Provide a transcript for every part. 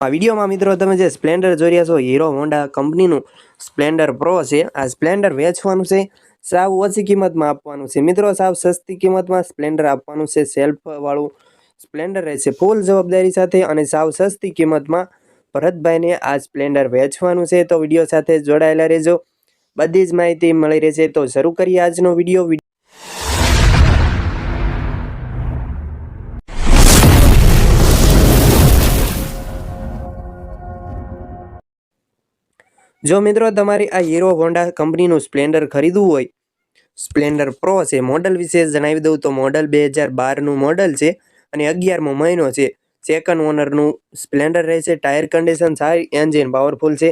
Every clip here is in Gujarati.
આ વિડીયોમાં મિત્રો તમે જે સ્પ્લેન્ડર જોઈ રહ્યા છો, હીરો, હોન્ડા કંપનીનું સ્પ્લેન્ડર પ્રો છે. આ સ્પ્લેન્ડર વેચવાનું છે. સાવ ઓછી કિંમતમાં આપવાનું છે. મિત્રો, સાવ સસ્તી કિંમતમાં સ્પ્લેન્ડર આપવાનું છે. સેલ્ફવાળું સ્પ્લેન્ડર રહેશે ફૂલ જવાબદારી સાથે અને સાવ સસ્તી કિંમતમાં ભરતભાઈને આ સ્પ્લેન્ડર વેચવાનું છે. તો વીડિયો સાથે જોડાયેલા રહેજો. બધી જ માહિતી મળી રહેશે. તો શરૂ કરીએ આજનો વીડિયો. જો મિત્રો તમારે આ હીરો હોન્ડા કંપનીનું સ્પ્લેન્ડર ખરીદવું હોય, સ્પ્લેન્ડર પ્રો છે, મોડલ વિશે જણાવી દઉં તો મોડલ બે હજાર બારનું મોડલ છે અને અગિયારમો મહિનો છે. સેકન્ડ ઓનરનું સ્પ્લેન્ડર રહેશે, ટાયર કન્ડિશન સારી એન્જિન પાવરફુલ છે.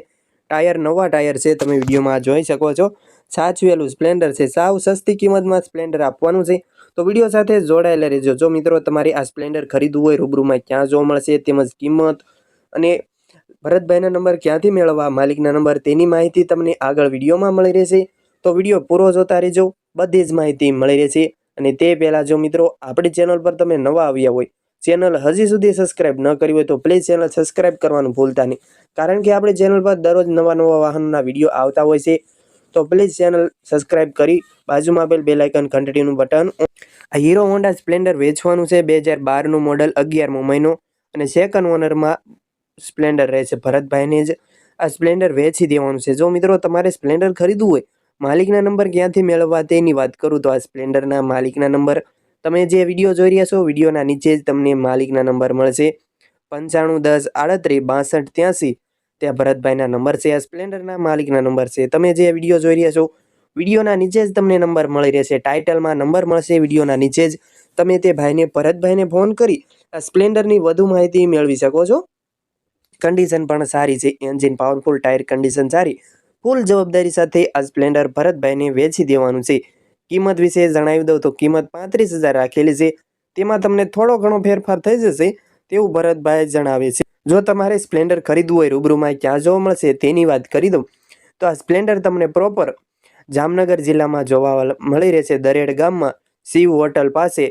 ટાયર નવા ટાયર છે, તમે વિડીયોમાં જોઈ શકો છો. સાચવેલું સ્પ્લેન્ડર છે, સાવ સસ્તી કિંમતમાં સ્પ્લેન્ડર આપવાનું છે. તો વીડિયો સાથે જોડાયેલા રહેજો. જો મિત્રો તમારે આ સ્પ્લેન્ડર ખરીદવું હોય, રૂબરૂમાં ક્યાં જોવા મળશે, તેમજ કિંમત અને ભરતભાઈના નંબર ક્યાંથી મેળવવા, માલિકના નંબર તેની માહિતી તમને આગળ વિડીયોમાં મળી રહેશે. તો વીડિયો પૂરો જોતા રહેજો, બધી જ માહિતી મળી રહેશે. અને તે પહેલાં જો મિત્રો, આપણી ચેનલ પર તમે નવા આવ્યા હોય, ચેનલ હજી સુધી સબસ્ક્રાઇબ ન કરી હોય તો પ્લીઝ ચેનલ સબસ્ક્રાઇબ કરવાનું ભૂલતા નહીં. કારણ કે આપણી ચેનલ પર દરરોજ નવા નવા વાહનોના વીડિયો આવતા હોય છે. તો પ્લીઝ ચેનલ સબસ્ક્રાઇબ કરી બાજુમાં આપેલ બેલાઇકન ઘંટડીનું બટન આ હીરો હોન્ડા સ્પ્લેન્ડર વેચવાનું છે, બે હજાર બારનું મોડલ અગિયારમો મહિનો. અને સેકન્ડ ઓનરમાં સ્પ્લેન્ડર રહેશે ભરતભાઈને જ આ સ્પ્લેન્ડર વેચી દેવાનું છે. જો મિત્રો તમારે સ્પ્લેન્ડર ખરીદવું હોય, માલિકના નંબર ક્યાંથી મેળવવા તેની વાત કરું, તો આ સ્પ્લેન્ડરના માલિકના નંબર તમે જે વીડિયો જોઈ રહ્યા છો, વિડીયોના નીચે જ તમને માલિકના નંબર મળશે. પંચાણું, દસ, આડત્રીસ, બાસઠ, ત્યાંસી. ત્યાં ભરતભાઈના નંબર છે. આ સ્પ્લેન્ડરના માલિકના નંબર છે. તમે જે વીડિયો જોઈ રહ્યા છો, વિડીયોના નીચે જ તમને નંબર મળી રહેશે. ટાઇટલમાં નંબર મળશે વિડીયોના નીચે જ. તમે તે ભાઈને, ભરતભાઈને ફોન કરી આ સ્પ્લેન્ડરની વધુ માહિતી મેળવી શકો છો. કન્ડિશન પણ સારી છે. એન્જિન પાવરફુલ ટાયર કન્ડિશન સારી. ફૂલ જવાબદારી સાથે આ સ્પ્લેન્ડર ભરતભાઈને વેચી દેવાનું છે. કિંમત વિશે જણાવી દઉં તો કિંમત પાંત્રીસ હજાર રાખેલી છે. તેમાં તમને થોડો ઘણો ફેરફાર થઈ જશે તેવું ભરતભાઈ જણાવે છે. જો તમારે સ્પ્લેન્ડર ખરીદવું હોય, રૂબરૂમાં ક્યાં જોવા મળશે તેની વાત કરી દઉં. તો આ સ્પ્લેન્ડર તમને પ્રોપર જામનગર જિલ્લામાં જોવા મળી રહેશે દરેડ ગામમાં. શિવ હોટલ પાસે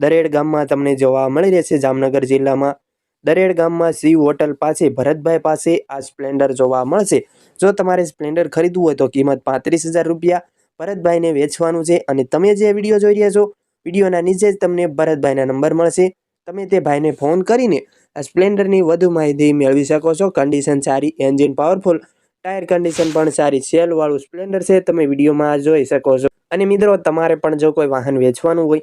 દરેડ ગામમાં તમને જોવા મળી રહેશે જામનગર જિલ્લામાં. દરેડ ગામમાં સી હોટલ પાસે, ભરતભાઈ પાસે આ સ્પ્લેન્ડર જોવા મળશે. જો તમારે સ્પ્લેન્ડર ખરીદવું હોય તો કિંમત પાંત્રીસ હજાર રૂપિયા ભરતભાઈને વેચવાનું છે અને તમે જે વીડિયો જોઈ રહ્યા છો, વિડીયોના નીચે જ તમને ભરતભાઈના નંબર મળશે. તમે તે ભાઈને ફોન કરીને આ સ્પ્લેન્ડરની વધુ માહિતી મેળવી શકો છો. કન્ડિશન સારી, એન્જિન પાવરફુલ, ટાયર કન્ડિશન પણ સારી, સેલવાળું સ્પ્લેન્ડર છે. તમે વિડીયોમાં જોઈ શકો છો. અને મિત્રો, તમારે પણ જો કોઈ વાહન વેચવાનું હોય